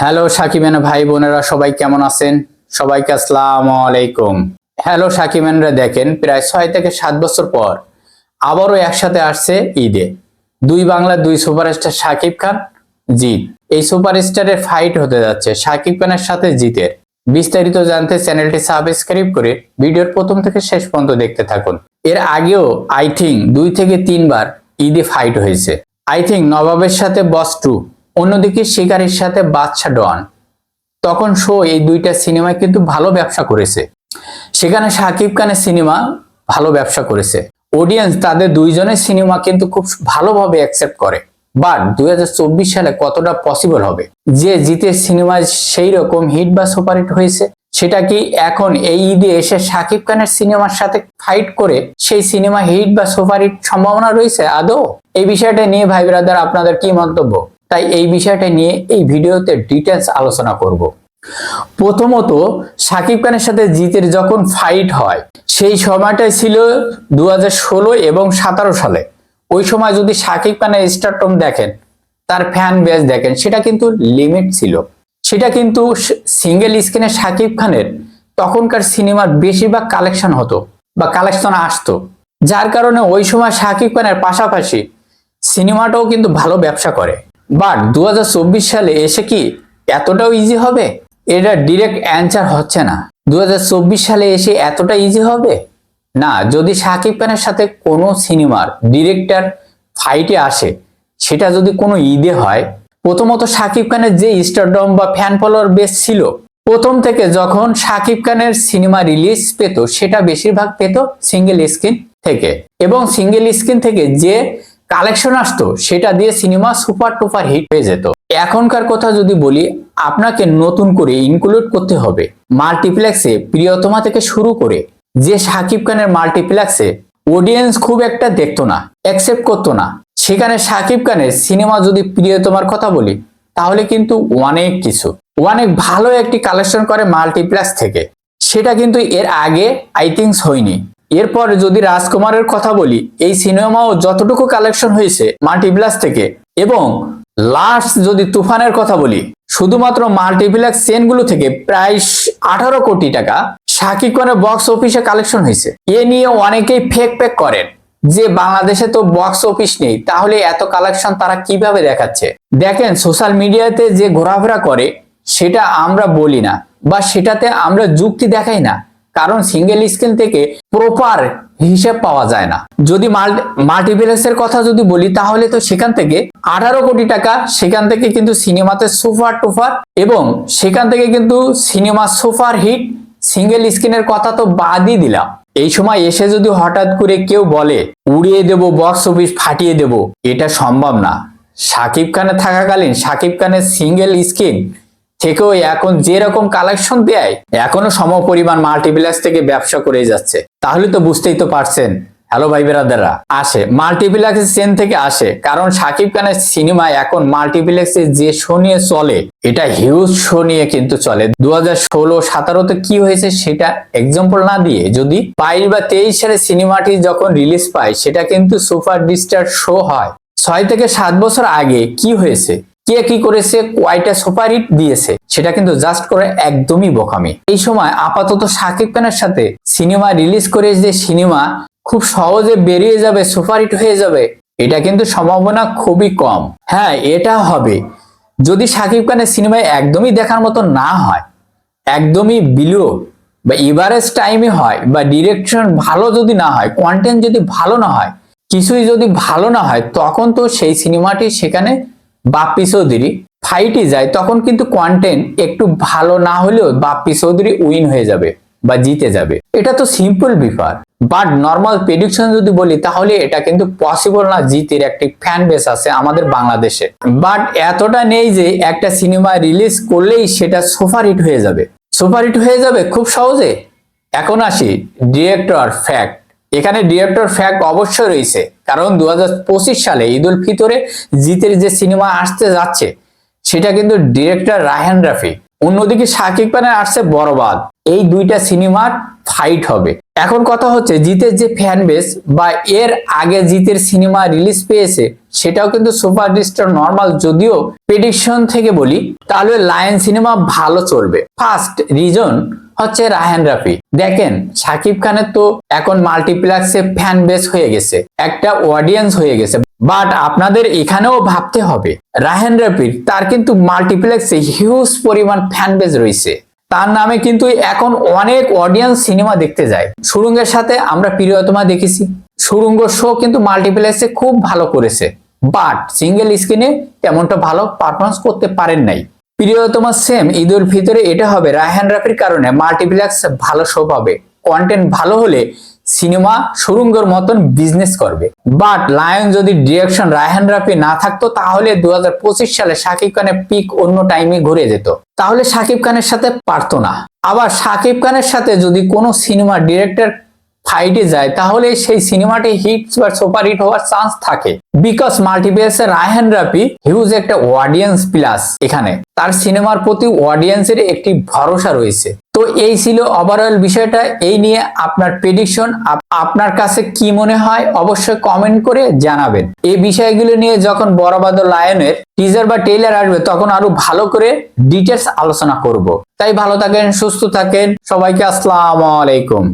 Hello সাকিবেন ভাই বোনেরা, সবাই কেমন আছেন? সবাইকে আসসালাম আলাইকুম। হ্যালো সাকিবেনরা দেখেন, প্রায় ছয় থেকে সাত বছর পর আবারও একসাথে আসছে ঈদে। দুই বাংলা, দুই সুপারস্টার সাকিব খান জিৎ এই সুপারস্টারের ফাইট হতে যাচ্ছে সাকিব খানের সাথে জিতের। বিস্তারিত জানতে চ্যানেলটি সাবস্ক্রাইব করে ভিডিওর প্রথম থেকে শেষ পর্যন্ত দেখতে থাকুন। এর আগেও আই থিঙ্ক দুই থেকে তিনবার ঈদে ফাইট হয়েছে। আই থিঙ্ক নবাবের সাথে বস টু অন্যদিকে শিকারির সাথে বাদশা ডন। তখন শো এই দুইটা সিনেমায় কিন্তু ভালো ব্যবসা করেছে। সেখানে সাকিব খানের সিনেমা ভালো ব্যবসা করেছে। অডিয়েন্স তাদের দুইজনের সিনেমা কিন্তু খুব ভালোভাবে অ্যাকসেপ্ট করে। বাট দুই হাজার চব্বিশ সালে কতটা পসিবল হবে? যে জিতের সিনেমায় সেই রকম হিট বা সুপারহিট হয়েছে, সেটা কি এখন এই ঈদে এসে সাকিব খানের সিনেমার সাথে ফাইট করে সেই সিনেমা হিট বা সুপারহিট সম্ভাবনা রয়েছে আদৌ? এই বিষয়টা নিয়ে ভাই ব্রাদার আপনাদের কি মন্তব্য? তাই এই বিষয়টা নিয়ে এই ভিডিওতে ডিটেলস আলোচনা করব। প্রথমত, সাকিব খানের সাথে জিতের যখন ফাইট হয়, সেই সময়টাই ছিল দু হাজার ষোলো এবং সতেরো সালে। ওই সময় যদি সাকিব খানের স্টারটম দেখেন, তার ফ্যান বেস দেখেন, সেটা কিন্তু লিমিট ছিল। সেটা কিন্তু সিঙ্গেল স্ক্রিনে সাকিব খানের তখনকার সিনেমার বেশিরভাগ কালেকশন হতো বা কালেকশন আসতো। যার কারণে ওই সময় সাকিব খানের পাশাপাশি সিনেমাটাও কিন্তু ভালো ব্যবসা করে। বাট দু হাজার চব্বিশ সালে এসে কি এতটাও ইজি হবে? এটা ডিরেক্ট অ্যান্সার হচ্ছে না। দু হাজার চব্বিশ সালে এসে এতটা ইজি হবে? না, যদি সাকিব খানের সাথে কোনো সিনেমার ডিরেক্টর ফাইটে আসে, সেটা যদি কোনো ঈদে হয়, প্রথমত সাকিব খানের যে স্টারডম বা ফ্যান ফলোয়ার বেস ছিল, প্রথম থেকে যখন সাকিব খানের সিনেমা রিলিজ পেত, সেটা বেশিরভাগ পেত সিঙ্গেল স্ক্রিন থেকে। এবং সিঙ্গেল স্ক্রিন থেকে যে কালেকশন আসতো, সেটা দিয়ে সিনেমা সুপার টুপার হিট হয়ে যেত। এখনকার কথা যদি বলি, আপনাকে নতুন করে ইনক্লুড করতে হবে। মাল্টিপ্লেক্সে প্রিয়তমা থেকে শুরু করে, যে সাকিব খানের মাল্টিপ্লেক্সে অডিয়েন্স খুব একটা দেখতো না অ্যাকসেপ্ট করতো না। সেখানে সাকিব খানের সিনেমা যদি প্রিয়তমার কথা বলি, তাহলে কিন্তু অনেক কিছু। অনেক ভালো একটি কালেকশন করে মাল্টিপ্লেক্স থেকে। সেটা কিন্তু এর আগে আই থিঙ্কস হয়নি। এরপর যদি রাজকুমারের কথা বলি, এই সিনেমাও যতটুকু কালেকশন হয়েছে মাল্টিপ্লাস থেকে। এবং লাস্ট যদি তুফানের কথা বলি, শুধুমাত্র মাল্টিপ্লেক্স চেনগুলো থেকে প্রায় আঠারো কোটি টাকা সাকিব খানের বক্স অফিসে কালেকশন হয়েছে। এ নিয়ে অনেকেই ফেক ফেক করেন যে, বাংলাদেশে তো বক্স অফিস নেই, তাহলে এত কালেকশন তারা কীভাবে দেখাচ্ছে? দেখেন সোশ্যাল মিডিয়াতে যে ঘোরাফেরা করে, সেটা আমরা বলি না, বা সেটাতে আমরা যুক্তি দেখাই না। কারণ সিঙ্গেল স্ক্রিন থেকে প্রপার হিসেব পাওয়া যায় না। যদি মাল্টিপ্লেক্সের কথা যদি বলি, তাহলে তো সেখান থেকে আঠারো কোটি টাকা সেখান থেকে কিন্তু সিনেমাতে সুপার টুপার এবং সেখান থেকে কিন্তু সিনেমা সুপার হিট সিঙ্গেল স্ক্রিনের কথা তো বাদই দিলাম। এই সময় এসে যদি হঠাৎ করে কেউ বলে, উড়িয়ে দেব বক্স অফিস ফাটিয়ে দেব, এটা সম্ভব না। সাকিব খানে থাকাকালীন সাকিব খানের সিঙ্গেল স্ক্রিন থেকেও এখন যে রকম কালেকশন দেয়, এখনও সম পরিমাণ মাল্টিপ্লেক্স থেকে ব্যবসা করে যাচ্ছে। তাহলে তো বুঝতেই তো পারছেন। হ্যালো ভাই বেরাদাররা। আসে মাল্টিপ্লেক্স চেন থেকে আসে। কারণ সাকিব খানের সিনেমা এখন মাল্টিপ্লেক্সে যে শো নিয়ে চলে, এটা হিউজ শো নিয়ে কিন্তু চলে। দু হাজার ষোলো, সতেরোতে কি হয়েছে সেটা এক্সাম্পল না দিয়ে, যদি বাইশ বা তেইশ সালে সিনেমাটি যখন রিলিজ পায়, সেটা কিন্তু সুপার ডিস্টার শো হয়। ছয় থেকে সাত বছর আগে কি হয়েছে? কে কি করেছে, কয়টা সুপারহিট দিয়েছে, সেটা কিন্তু জাস্ট করে একদমই বোকামি। এই সময় আপাতত সাকিব খানের সাথে সিনেমা রিলিজ করে যে সিনেমা খুব সহজে বেরিয়ে যাবে সুপারহিট হয়ে যাবে, এটা কিন্তু সম্ভাবনা খুবই কম। হ্যাঁ এটা হবে। যদি সাকিব খানের সিনেমায় একদমই দেখার মতো না হয়, একদমই বিলো বা ইভারেজ টাইমে হয় বা ডিরেকশন ভালো যদি না হয় কন্টেন্ট যদি ভালো না হয়, কিছুই যদি ভালো না হয়, তখন তো সেই সিনেমাটি সেখানে বাপ্পি চৌধুরী ফাইটে যায়, তখন কিন্তু কন্টেন্ট একটু ভালো না হলেও বাপ্পি চৌধুরী উইন হয়ে যাবে বা জিতে যাবে। এটা তো সিম্পল ব্যাপার। বাট নর্মাল প্রেডিকশন যদি বলি, তাহলে এটা কিন্তু পসিবল না, জিতের একটি ফ্যান বেস আছে আমাদের বাংলাদেশে। বাট এতটা নেই যে একটা সিনেমা রিলিজ করলেই সেটা সুপার হিট হয়ে যাবে। সুপার হিট হয়ে যাবে খুব সহজে। এখন আসি ডিরেক্টর ফ্যাক্ট এখানে ডিরেক্টর ফ্যাক্ট অবশ্যই রয়েছে, কারণ দু হাজার পঁচিশ সালে ঈদ উল ফিতরে জিতের যে সিনেমা আসতে যাচ্ছে, সেটা কিন্তু ডিরেক্টর রাহেন রাফি। অন্যদিকে শাকিব খানের আসছে বরবাদ এই দুইটা সিনেমার ফাইট হবে। এখন কথা হচ্ছে, জিতের যে ফ্যান বেস বা এর আগে জিতের সিনেমা রিলিজ পেয়েছে, সেটাও কিন্তু সুপার ডিস্টার নর্মাল যদিও প্রেডিকশন থেকে বলি, তাহলে লায়ন সিনেমা ভালো চলবে। ফার্স্ট রিজন হচ্ছে রাহেন রাফি। দেখেন, সাকিব খানের তো এখন মাল্টিপ্লেক্সে ফ্যান বেস হয়ে গেছে, একটা অডিয়েন্স হয়ে গেছে বাট আপনাদের এখানেও ভাবতে হবে, রাহেন রাফির তার কিন্তু মাল্টিপ্লেক্সে হিউজ পরিমাণ ফ্যান বেস রয়েছে। তার নামে কিন্তু এখন অনেক অডিয়েন্স সিনেমা দেখতে যায়। সুরঙ্গের সাথে আমরা প্রিয়তমা দেখেছি। সুরঙ্গ শো কিন্তু মাল্টিপ্লেক্সে খুব ভালো করেছে। বাট সিঙ্গেল স্ক্রিনে তেমনটা ভালো পারফরমেন্স করতে পারেন নাই। প্রিয়তমা সেম ঈদুল ভিতরে এটা হবে রায়হান রাফির কারণে মাল্টিপ্লেক্স ভালো শো পাবে। কন্টেন্ট ভালো হলে সিনেমা সুরঙ্গর মতন বিজনেস করবে। বাট লায়ন যদি ডিরেকশন রায়হান রাফি না থাকতো, তাহলে দুই হাজার পঁচিশ সালে শাকিব খানের পিক অন্য টাইমে ঘুরে যেত। তাহলে শাকিব খানের সাথে পারতো না। আবার শাকিব খানের সাথে যদি কোনো সিনেমা ডিরেক্টর ফাইটে যায়, তাহলে সেই সিনেমাটি হিট বা সুপার হিট হওয়ার চান্স থাকে। বিকজ মাল্টিপ্লেক্সে রায়হান রাফি হিউজ একটা অডিয়েন্স প্লাস এখানে। তার সিনেমার প্রতি অডিয়েন্সের একটি ভরসা রয়েছে। তো এই ছিল ওভারঅল বিষয়টা। এই নিয়ে আপনার প্রেডিকশন আপনার কাছে কি মনে হয় অবশ্যই কমেন্ট করে জানাবেন। এই বিষয়গুলো নিয়ে যখন বড়বাদ লায়নের টিজার বা টেইলার আসবে, তখন আরও ভালো করে ডিটেলস আলোচনা করব। তাই ভালো থাকেন, সুস্থ থাকেন। সবাইকে আসসালামু আলাইকুম।